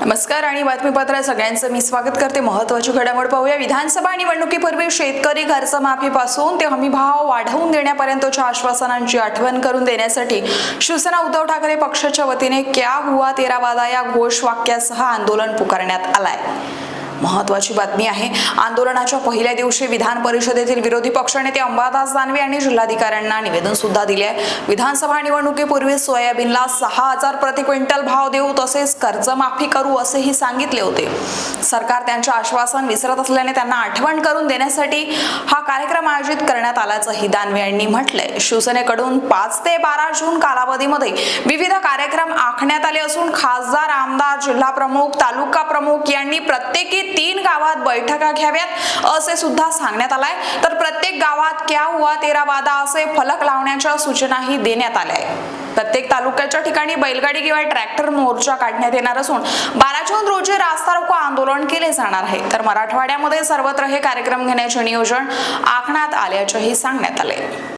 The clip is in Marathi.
नमस्कार आणि बातमीपत्र सगळ्यांचं मी स्वागत करते. महत्वाची घडामोड पाहूया. विधानसभा निवडणुकीपूर्वी शेतकरी कर्जमाफीपासून ते हमी भाव वाढवून देण्यापर्यंतच्या आश्वासनांची आठवण करून देण्यासाठी शिवसेना उद्धव ठाकरे पक्षाच्या वतीने क्या हुआ तेरा वादा या घोषवाक्यासह आंदोलन पुकारण्यात आलाय. महत्वाची बातमी आहे. आंदोलनाच्या पहिल्या दिवशी विधान परिषदेतील विरोधी पक्षनेते अंबादास दानवे यांनी जिल्हाधिकाऱ्यांना निवेदन सुद्धा दिले आहे. विधानसभा निवडणुकीपूर्वी सोयाबीनला सहा हजार प्रति क्विंटल भाव देऊ तसेच कर्जमाफी करू असेही सांगितले होते. सरकार त्यांचे आश्वासन विसरत असल्याने त्यांना आठवण करून देण्यासाठी हा कार्यक्रम आयोजित करण्यात आल्याचंही दानवे यांनी म्हटलंय. शिवसेनेकडून पाच ते बारा जून कालावधीमध्ये विविध कार्यक्रम असून खासदार आमदार जिल्हा प्रमुख तालुका प्रमुख यांनी प्रत्येकी तीन गावात बैठका घ्याव्यात असे सुद्धा सांगण्यात आलाय. तर प्रत्येक गावात क्या हुआ तेरा वादा असे फलक लावण्याच्या सूचनाही देण्यात आल्या आहेत प्रत्येक तालुक्याच्या ठिकाणी बैलगाडी किंवा ट्रॅक्टर मोर्चा काढण्यात येणार असून बारा जून रोजी रास्ता रोको आंदोलन केले जाणार आहे. तर मराठवाड्यामध्ये सर्वत्र हे कार्यक्रम घेण्याचे नियोजन आखण्यात आल्याचेही सांगण्यात आले.